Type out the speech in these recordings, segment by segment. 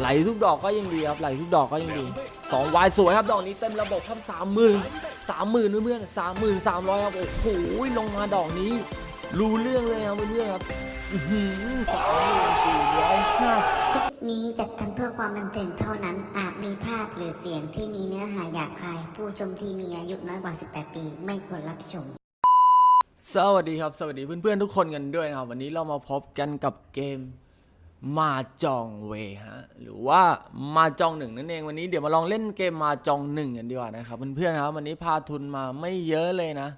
ไหลทุกดอกก็ยังดีครับไหลทุกดอกก็ยังดีสองวายสวยครับดอกนี้เต็มระบบครับสามหมื่นสามหมื่นเพื่อนสามหมื่นสามร้อยครับโอ้โหลงมาดอกนี้ รู้เรื่องเลยครับเพื่อนๆครับสามหมื่นสี่ร้อยห้าคลิปนี้จัดทำเพื่อความบันเทิงเท่านั้น อาจมีภาพหรือเสียงที่มีเนื้อหาหยาบคาย ผู้ชมที่มีอายุน้อยกว่า 18 ปี ไม่ควรรับชมสวัสดีครับ สวัสดีเพื่อนๆทุกคนกันด้วยนะครับ วันนี้เรามาพบกันกับเกม มาจองเวฮะหรือว่ามาจองหนึ่งนั่นเองวันนี้เดี๋ยวมาลองเล่นเกมมาจองหนึ่งกันดีกว่านะครับเพื่อนๆครับวันนี้พาทุนมาไม่เยอะเลยนะ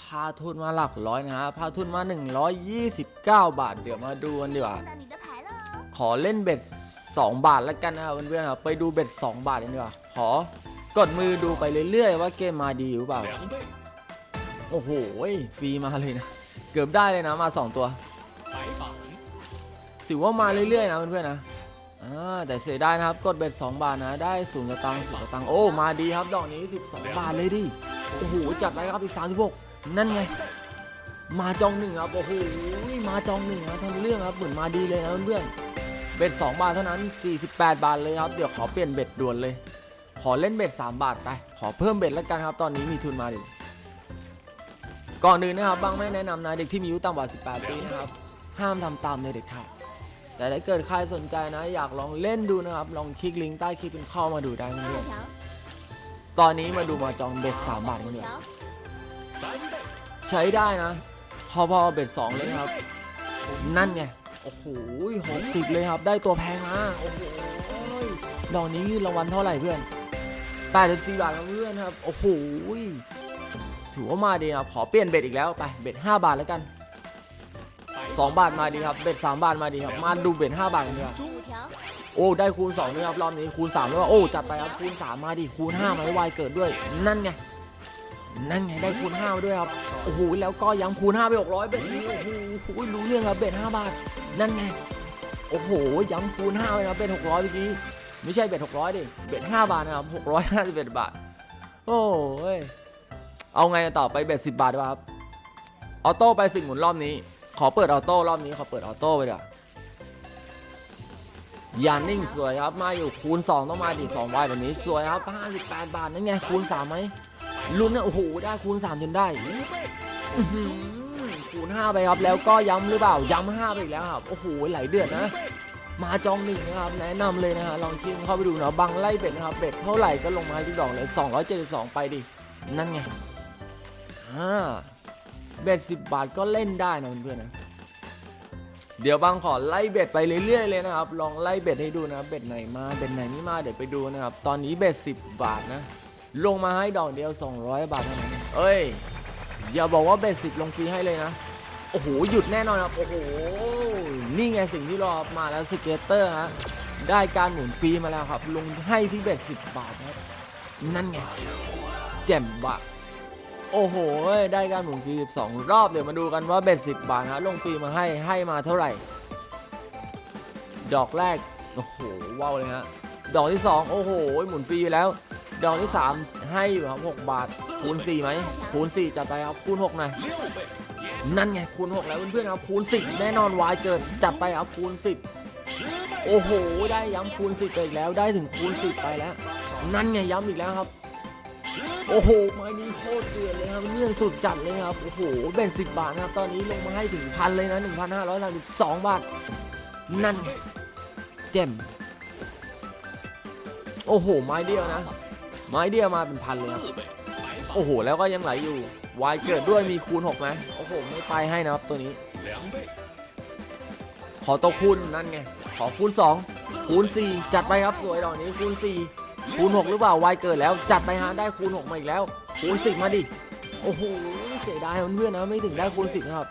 พาทุนมาหลักร้อยนะฮะพาทุนมา 129 บาท เดี๋ยวมาดูกันดีกว่าขอเล่นเบ็ด2 บาทแล้วกันนะครับเพื่อนๆครับไปดูเบ็ด2 บาทกันดีกว่าขอกดมือดูไปเรื่อยๆ ว่าเกมมาดีหรือเปล่าโอ้โหฟรีมาเลยนะ เกือบได้เลยนะมา 2 ตัว ถือว่ามาเรื่อยๆนะเพื่อนๆนะอ่าแต่เสียดายนะครับกดเบ็ด2บาทนะได้ศูนย์สตางค์ศูนย์สตางโอ้มาดีครับดอกนี้ 12 บาทเลยดิโอ้โหจัดไปครับอีก36นั่นไงมาจองหนึ่งครับโอ้โหมาจองหนึ่งนะทำเรื่องครับเหมือนมาดีเลยนะเพื่อนเบ็ด2บาทเท่านั้น 48 บาทเลยครับ เดี๋ยวขอเปลี่ยนเบ็ดด่วนเลย ขอเล่นเบ็ด3 บาทไป ขอเพิ่มเบ็ดแล้วกันครับ ตอนนี้มีทุนมาดิ ก่อนอื่นนะครับบางไม่แนะนำนะเด็กที่มีอายุต่ำกว่า 18 ปีนะครับ ห้ามทำตามเลยเด็ดขาด แต่ถ้าเกิดใครสนใจนะ อยากลองเล่นดูนะครับ ลองคลิกลิงก์ใต้คลิปเป็นข้ามาดูได้เนะตอนนี้มาดูมาจองเบ็ดสามบาทกันเลยใช้ได้นะ พอพอเบ็ดสองเลยครับ นั่นไง โอ้โหหกสิบเลยครับ ได้ตัวแพงมาโอ้โหดอกนี้ยืดรางวัลเท่าไหร่เพื่อนแปดสิบสี่บาทครับเพื่อนครับ โอ้โหถือว่ามาดีนะขอเปลี่ยนเบ็ดอีกแล้ว ไป เบ็ดห้าบาทแล้วกัน สองบาทมาดีครับเบ็ดสามบาทมาดีครับมาดูเบ็ดห้าบาทกันดีกว่า五条，โอ้ได้คูณ2ด้วยครับรอบนี้คูณ3ด้วยว่าโอ้จัดไปครับคูณ3มาดิคูณ5มาไว้วายเกิดด้วย นั่นไงนั่นไงได้คูณ5มาด้วยครับโอ้โหแล้วก็ย้ำคูณ5ไป600เบ็ดนี้โอ้โหรู้เรื่องครับเบ็ด5บาท นั่นไงโอ้โหย้ำคูณ5ไปครับเบ็ด600เมื่อกี้ไม่ใช่เบ็ด600ดิเบ็ด5บาทนะครับ651บาทโอ้ยเอาไงต่อไปเบ็ด10บาทดีกว่าครับออโต้ไปสิหมุนรอบนี้ ขอเปิดออโต้รอบนี้ขอเปิดออโต้ไปดีกว่ายานนิ่งสวยครับมาอยู่คูณ 2 ต้องมาดิ2วายแบบนี้สวยครับ 58 บาทนั่นไงคูณ3ไหมลุ้นนะโอ้โหได้คูณ 3 จนได้อื้อหือคูณ 5 ไปครับแล้วก็ย้ำหรือเปล่าย้ำ5ไปอีกแล้วครับโอ้โหไหลเดือดนะ มาจองหนึ่งนะครับแนะนำเลยนะฮะลองคลิกเข้าไปดูนะบังไล่เบ็ดนะครับเบ็ดเท่าไหร่ก็ลงมาทุกดอกเลย272 ไปดินั่นไงอ่า เบ็ด10บาทก็เล่นได้นะเพื่อนๆนะเดี๋ยวบางขอไล่เบ็ดไปเรื่อยๆเลยนะครับ ลองไล่เบ็ดให้ดูนะเบ็ดไหนมาเบ็ดไหนไม่มาเดี๋ยวไปดูนะครับ ตอนนี้เบ็ด10บบาทนะ ลงมาให้ดอกเดียว 200 บาทเท่านั้นเอ้ยอย่าบอกว่าเบ็ด10ลงฟรีให้เลยนะ โอ้โหหยุดแน่นอนครับโอ้โหนี่ไงสิ่งที่รอมาแล้วสเกตเตอร์ฮะได้การหมุนฟรีมาแล้วครับ ลงให้ที่เบ็ด10บบาทนะนั่นไงแจ่มบะ โอ้โห ได้การหมุนฟรี12 รอบ เดี๋ยวมาดูกันว่าเบ็ด10 บาทนะลงฟรีมาให้ ให้มาเท่าไหร่ ดอกแรก โอ้โห ว้าวเลยฮะ ดอกที่ 2 โอ้โห หมุนฟรีแล้ว ดอกที่ 3 ให้อยู่ครับ 6 บาท คูณ4ไหม คูณ4จัดไปครับ คูณ6หน่อย นั่นไง คูณ 6 แล้วเพื่อนๆครับ คูณ 10 แน่นอนวายเกิด จัดไปครับ คูณ 10 โอ้โห ได้ย้ำคูณ 10 ไปอีกแล้ว ได้ถึงคูณ 10 ไปแล้ว นั่นไงย้ำอีกแล้วครับ โอ้โหไม้นี้โคตรเดือดเลยครับเนื่อนสุดจัดเลยครับ โอ้โหเบ็ดสิบบาทนะครับ ตอนนี้ลงมาให้ถึงพันเลยนะหนึ่งพันห้าร้อยสามสิบสองบาท นั่นเจมโอ้โห ไม้เดียวนะ ไม้เดียวมาเป็นพันเลยครับ โอ้โห แล้วก็ยังไหลอยู่ วายเกิดด้วยมีคูณหกไหมโอ้โห ไม่ไปให้นะครับตัวนี้ ขอตัวคูณนั่นไง ขอคูณสองคูณสี่จัดไปครับสวยดอกนี้คูณสี่ คูณ 6 หรือเปล่าวายเกิดแล้ว จัดไปฮะได้คูณ 6 มาอีกแล้วคูณ 10 มาดิ โอ้โหเสียดายเพื่อนนะไม่ถึงได้คูณ 10 นะครับ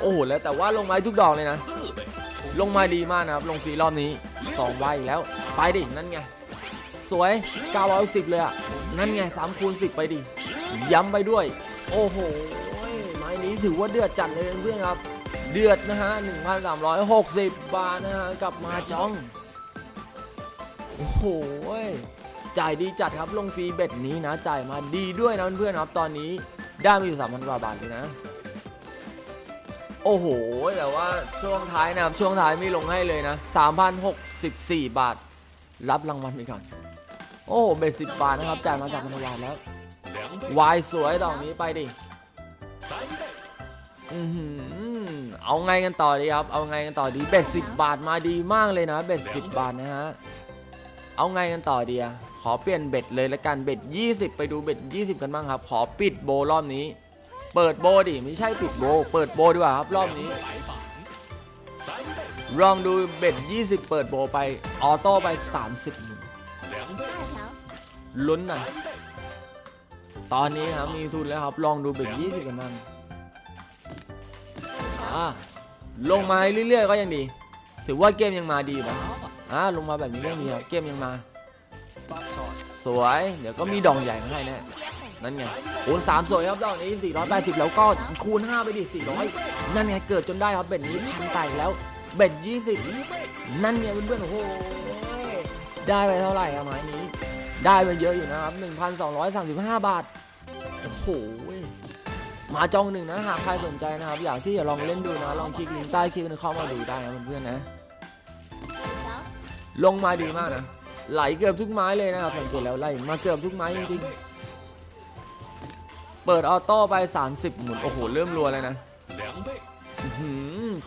โอ้โหแล้วแต่ว่าลงไม้ทุกดอกเลยนะ ลงไม้ดีมากนะครับ ลงฟรีรอบนี้2วายแล้ว ไปดิ นั่นไง สวยสิบเลยอะ นั่นไง3คูณ 10 ไปดิ ย้ำไปด้วย โอ้โหไม้นี้ถือว่าเดือดจัดเลยเพื่อนครับ เดือดนะฮะ 1,360 บาทนะฮะกลับมาจอง โอ้โหจ่ายดีจัดครับลงฟรีเบ็ดนี้นะ จ่ายมาดีด้วยนะเพื่อนๆครับตอนนี้ได้มาอยู่สามพันกว่าบาทเลยนะ โอ้โห แต่ว่าช่วงท้ายนะครับช่วงท้ายไม่ลงให้เลยนะสามพันหกสิบสี่บาท รับรางวัลไปก่อน โอ้โเบ็ดสิบบาทนะครับจ่ายมาจากพันบาทแล้ววายสวยดอกนี้ไปดิเอาไงกันต่อดีครับ เอาไงกันต่อดีเบ็ดสิบบาทมาดีมากเลยนะเบ็ดสิบบาทนะฮะ เอาไงกันต่อเดียขอเปลี่ยนเบ็ดเลยละกันเบ็ด 20 ไปดูเบ็ด 20 กันบ้างครับ ขอปิดโบรอบนี้ เปิดโบดิไม่ใช่ปิดโบ เปิดโบดีกว่าครับรอบนี้ ลองดูเบ็ด 20 เปิดโบไปออโต้ไป30หนึ่งลุ้นหน่อยตอนนี้ครับมีทุนแล้วครับลองดูเบ็ด 20 กันบ้างลงมาเรื่อยๆก็ยังดี ถือว่าเกมยังมาดีนะ อ่าลงมาแบบนี้ก็มีครับเกมยังมา สวย เดี๋ยวก็มีดองใหญ่มาให้แน่นั่นไงคูณ3สวยครับดอกนี้ 480 แล้วก็คูณ 5 ไปดิ 400 นั่นไงเกิดจนได้ครับเบ็ดนี้พันไตแล้วเบ็ด20 นั่นไงเพื่อนๆโอ้โหได้ไปเท่าไหร่อะไม้นี้ ได้ไปเยอะอยู่นะครับ 1,235 บาท โอ้โหมาจองหนึ่งนะหากใครสนใจนะครับ อยากที่จะลองเล่นดูนะ ลองคลิกลิงก์ใต้คลิปเข้ามาดูได้นะเพื่อนๆนะ ลงมาดีมากนะ ไหลเกือบทุกไม้เลยนะครับสังเกตแล้วไหลมาเกือบทุกไม้จริงๆ เปิดออโต้ไป 30 หมุน โอ้โห เริ่มรัวเลยนะ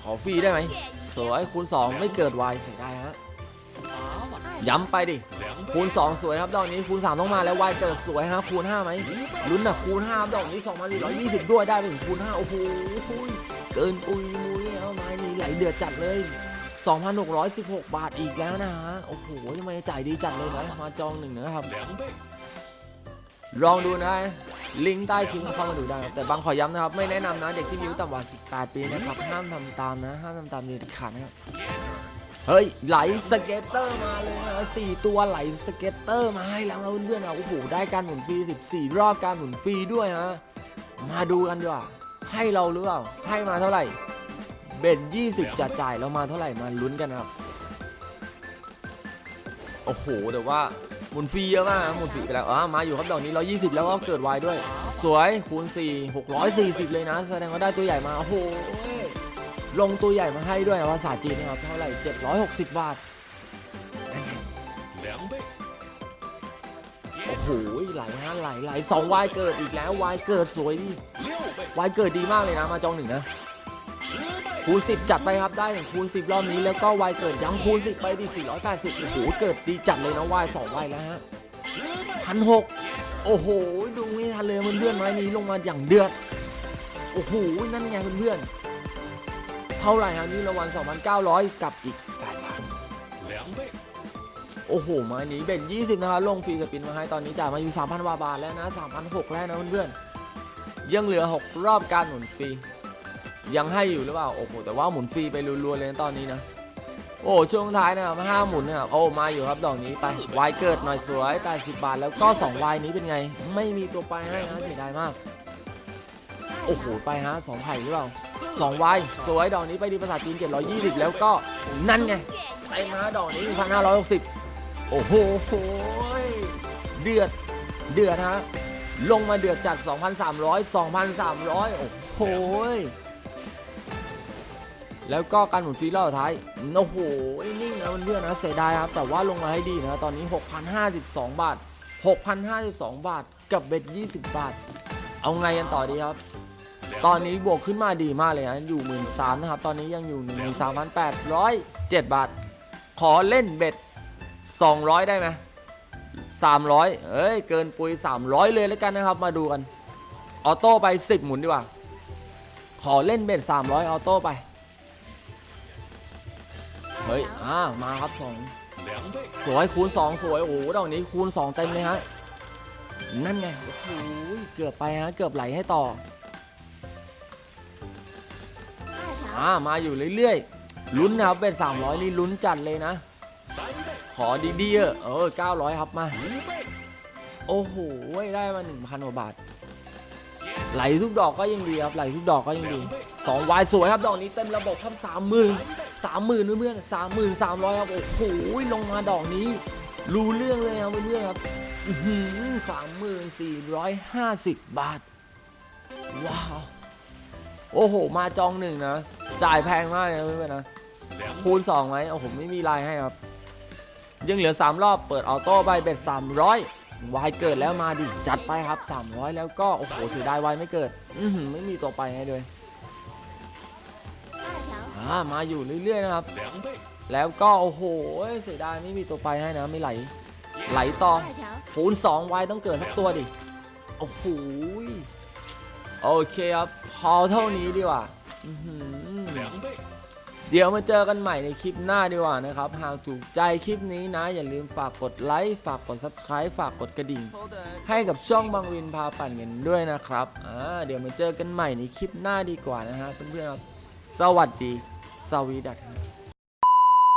ขอฟรีได้ไหมสวยคูณ 2 ไม่เกิดวายเสียได้ฮะย้ำไปดิ คูณ 2 สวยครับดอกนี้คูณ 3 ต้องมาแล้ววายเกิดสวยฮะคูณ5ไหมลุ้นนะคูณ 5 ดอกนี้2420 ด้วยได้ไปถึงคูณ 5 โอ้โหเกินปุยมุยเอาไม้นี่ไหลเดือดจัดเลย 2,616 บาทอีกแล้วนะฮะ โอ้โหทำไมจ่ายดีจัดเลยนะ มาจองหนึ่งนะครับ，ลองดูนะ ลิงก์ใต้คลิปเข้ามาดูได้ครับแต่บางขอย้ำนะครับ ไม่แนะนำนะ เด็กที่มีอายุต่ำกว่า 18 ปีนะครับ ห้ามทำตามนะ ห้ามทำตามเด็ดขาดนะครับ เฮ้ย ไหลสเก็ตเตอร์มาเลยนะสี่ตัวไหลสเก็ตเตอร์มาให้แล้วนะเพื่อนๆอะโอ้โห ได้การหมุนฟรี 14 รอบการหมุนฟรีด้วยฮะ มาดูกันดีกว่า ให้เราหรือเปล่า ให้มาเท่าไหร่ เบ็ด20จะจ่ายแล้วมาเท่าไหร่มาลุ้นกันครับ โอ้โห แต่ว่าหมุนฟรีเยอะมากหมุนฟรีไปแล้วอ่ามาอยู่ครับดอกนี้ 120 แล้วก็เกิดวายด้วย สวยคูณ4 640 เลยนะ แสดงว่าได้ตัวใหญ่มา โอ้โห ลงตัวใหญ่มาให้ด้วยนะภาษาจีนนะครับ เท่าไหร่ 760 บาทโอ้โหไหลฮะไหลายหลายสองวายเกิดอีกแล้ววายเกิดสวยดิวายเกิดดีมากเลยนะมาจองหนึ่งนะ คูณ10 จัดไปครับได้ถึงคูณ10 รอบนี้แล้วก็วายเกิดยังคูณ 10 ไปดี480โอ้โหเกิดดีจัดเลยนะวายสองวายแล้วฮะพันหกโอ้โห ดูไม่ทันเลยเพื่อนๆไม้นี้ลงมาอย่างเดือด โอ้โห นั่นไงเพื่อนๆเท่าไหร่คราะนี่รางวัล2,900 กับอีก8บาทโอ้โห ไม้นี้เบ่ด20 นะครับ ลงฟรีสปินมาให้ตอนนี้จ่ายมาอยู่ 3,000 บาทแล้วนะ3,006แล้วนะเพื่อนๆยังเหลือ 6 รอบการหนุนฟรี ยังให้อยู่หรือเปล่าโอ้โหแต่ว่าหมุนฟรีไปรัวๆเลยตอนนี้นะโอ้ช่วงท้ายนะครับห้าหมุนนะครับโอ้มาอยู่ครับดอกนี้ไปวายเกิดหน่อยสวย80บาทแล้วก็2วายนี้เป็นไง ไม่มีตัวไปให้นะเสียดายมากโอ้โหไปฮะสองไผ่หรือเปล่าสองวายสวยดอกนี้ไปดีภาษาจีน720แล้วก็นั่นไงไปมาดอกนี้1,560โอ้โหเดือดเดือดฮะลงมาเดือดจาก 2,300 2,300 โอ้โห แล้วก็การหมุนฟรีรอบท้ายโอ้โหนิ่งนะเพื่อนๆนะเสียดายครับ แต่ว่าลงมาให้ดีนะ ตอนนี้ 6,052 บาท 6,052 บาท กับเบ็ด 20 บาท เอาไงกันต่อดีครับ ตอนนี้บวกขึ้นมาดีมากเลยนะ อยู่หมื่นสามนะครับ ตอนนี้ยังอยู่13,807บาท ขอเล่นเบ็ด200ได้ไหม300เอ้ย เกินปุย300เลยแล้วกันนะครับ มาดูกัน ออโต้ไป10หมุนดีกว่า ขอเล่นเบ็ด300ออโต้ไป เฮ้ย อ่า มาครับสองสวยคูณสองสวย โอ้โหดอกนี้คูณสองเต็มเลยฮะ นั่นไง โอ้โห เกือบไปฮะ เกือบไหลให้ต่อ อ่า มาอยู่เรื่อยๆ ลุ้นนะครับเบ็ดสามร้อยนี่ลุ้นจัดเลยนะ ขอดีๆ เออเก้าร้อยครับมา โอ้โห ได้มาหนึ่งพันกว่าบาทไหลทุกดอกก็ยังดีครับไหลทุกดอกก็ยังดีสองวายสวยครับดอกนี้เต็มระบบครับสามหมื่น สามหมื่นเพื่อนๆสามหมื่นสามร้อยครับโอ้โหลงมาดอกนี้ รู้เรื่องเลยครับเพื่อนๆครับสามหมื่นสี่ร้อยห้าสิบบาท ว้าว โอ้โห มาจองหนึ่งนะ จ่ายแพงมากนะเพื่อนๆนะคูณสองไหมโอ้โหไม่มีลายให้ครับ ยังเหลือสามรอบเปิดออโต้ใบเบ็ดสามร้อยวายเกิดแล้วมาดิจัดไปครับ 300 แล้วก็ โอ้โหเสียดายวายไม่เกิด อืไม่มีตัวไปให้ด้วยามาอยู่เรื่อยๆนะครับ แล้วก็โอ้โหเสียดายไม่มีตัวไปให้นะไม่ไหล ไหลต่อฟูนสองไว้ต้องเกิดทักตัวดิโอ้โหโอเคครับพอเท่านี้ดีกว่าเดี๋ยวมาเจอกันใหม่ในคลิปหน้าดีกว่านะครับ หากถูกใจคลิปนี้นะ อย่าลืมฝากกดไลค์ฝากกด Subscribe ฝากกดกระดิ่ง ให้กับช่องบางวินพาปั่นเงินด้วยนะครับอ่าเดี๋ยวมาเจอกันใหม่ในคลิปหน้าดีกว่านะฮะเพื่อนๆครับ สวัสดี စာဝေးတာထင်